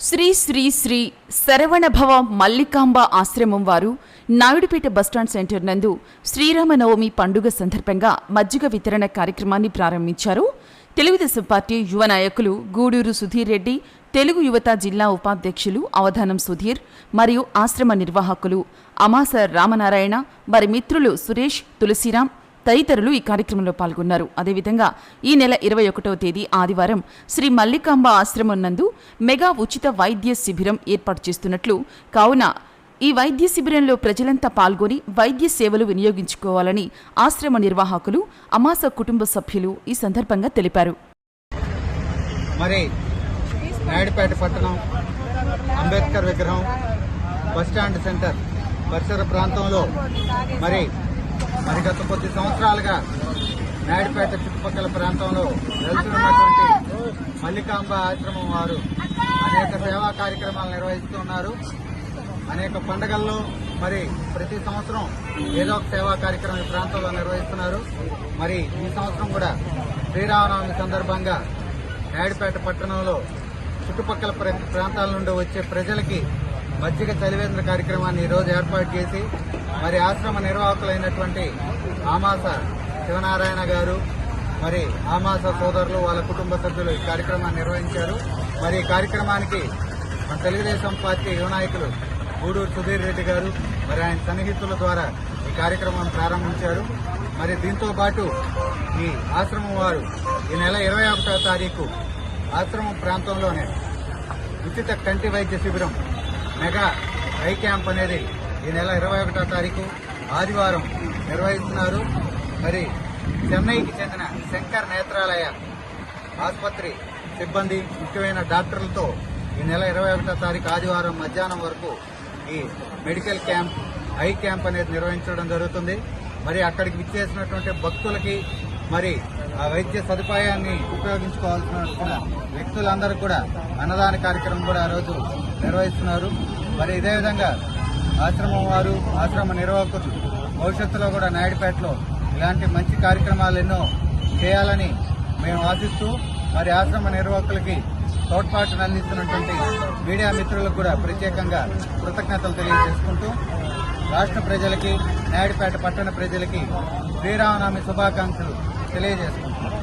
శ్రీ శ్రీ శ్రీ శరవణభవ మల్లికాంబ ఆశ్రమం వారు Naidupeta bus stand centre నందు శ్రీరామనవమి పండుగ సందర్భంగా మజ్జిగ వితరణ కార్యక్రమాన్ని ప్రారంభించారు. తెలుగుదేశం పార్టీ యువ నాయకులు గూడూరు సుధీర్ రెడ్డి తెలుగు యువత జిల్లా ఉపాధ్యక్షులు అవధానం సుధీర్ మరియు ఆశ్రమ నిర్వాహకులు అమాస రామనారాయణ వారి మిత్రులు సురేష్ తులసిరాం తదితరులు ఈ కార్యక్రమంలో పాల్గొన్నారు. అదేవిధంగా ఈ నెల ఇరవై ఒకటవ తేదీ ఆదివారం శ్రీ మల్లికాంబ ఆశ్రమం నందు మెగా ఉచిత వైద్య శిబిరం ఏర్పాటు చేస్తున్నట్లు కావున ఈ వైద్య శిబిరంలో ప్రజలంతా పాల్గొని వైద్య సేవలు వినియోగించుకోవాలని ఆశ్రమ నిర్వాహకులు అమాస కుటుంబ సభ్యులు ఈ సందర్భంగా తెలిపారు. మరి నాయుడుపేట పట్టణం అంబేద్కర్ విగ్రహం బస్టాండ్ సెంటర్ పరిసర ప్రాంతంలో మరి మరి గత కొద్ది సంవత్సరాలుగా నాయుడుపేట చుట్టుపక్కల ప్రాంతంలో వెళ్తున్నటువంటి మల్లికాంబ ఆశ్రమం వారు అనేక సేవా కార్యక్రమాలు నిర్వహిస్తున్నారు. అనేక పండుగల్లో మరి ప్రతి సంవత్సరం ఏదో ఒక సేవా కార్యక్రమం ఈ ప్రాంతంలో నిర్వహిస్తున్నారు. మరి ఈ సంవత్సరం కూడా శ్రీరామనవమి సందర్భంగా నాయుడుపేట పట్టణంలో చుట్టుపక్కల ప్ర- ప్రాంతాల నుండి వచ్చే ప్రజలకి మజ్జిగ చలివేంద్ర కార్యక్రమాన్ని ఈరోజు ఏర్పాటు చేసి మరి ఆశ్రమ నిర్వాహకులైనటువంటి ఆమాస శివనారాయణ గారు మరి ఆమాస సోదరులు వాళ్ళ కుటుంబ సభ్యులు ఈ కార్యక్రమాన్ని నిర్వహించారు. మరి ఈ కార్యక్రమానికి మన తెలుగుదేశం పార్టీ యువ నాయకులు గూడూరు సుధీర్ రెడ్డి గారు మరి ఆయన సన్నిహితుల ద్వారా ఈ కార్యక్రమం ప్రారంభించారు. మరి దీంతో పాటు ఈ ఆశ్రమం వారు ఈ నెల ఇరవై ఒకటో తారీఖు ఆశ్రమం ప్రాంతంలోనే ఉచిత కంటి వైద్య శిబిరం మెగా ఐ క్యాంప్ అనేది ఈ నెల ఇరవై ఒకటో తారీఖు ఆదివారం నిర్వహిస్తున్నారు. మరి చెన్నైకి చెందిన శంకర్ నేత్రాలయ ఆసుపత్రి సిబ్బంది ముఖ్యమైన డాక్టర్లతో ఈ నెల ఇరవై ఒకటో తారీఖు ఆదివారం మధ్యాహ్నం వరకు ఈ మెడికల్ క్యాంప్ ఐ క్యాంప్ అనేది నిర్వహించడం జరుగుతుంది. మరి అక్కడికి విచ్చేసినటువంటి భక్తులకి మరి ఆ వైద్య సదుపాయాన్ని ఉపయోగించుకోవాల్సిన వ్యక్తులందరూ కూడా అన్నదాన కార్యక్రమం కూడా ఆ రోజు నిర్వహిస్తున్నారు. మరి ఇదే విధంగా ఆశ్రమం వారు ఆశ్రమ నిర్వాహకులు భవిష్యత్తులో కూడా నాయుడుపేటలో ఇలాంటి మంచి కార్యక్రమాలు ఎన్నో చేయాలని మేము ఆశిస్తూ మరి ఆశ్రమ నిర్వాహకులకి తోడ్పాటును అందిస్తున్నటువంటి మీడియా మిత్రులకు కూడా ప్రత్యేకంగా కృతజ్ఞతలు తెలియజేసుకుంటూ రాష్ట్ర ప్రజలకి నాయుడుపేట పట్టణ ప్రజలకి శ్రీరామనవమి శుభాకాంక్షలు తెలియజేసుకుంటున్నాం.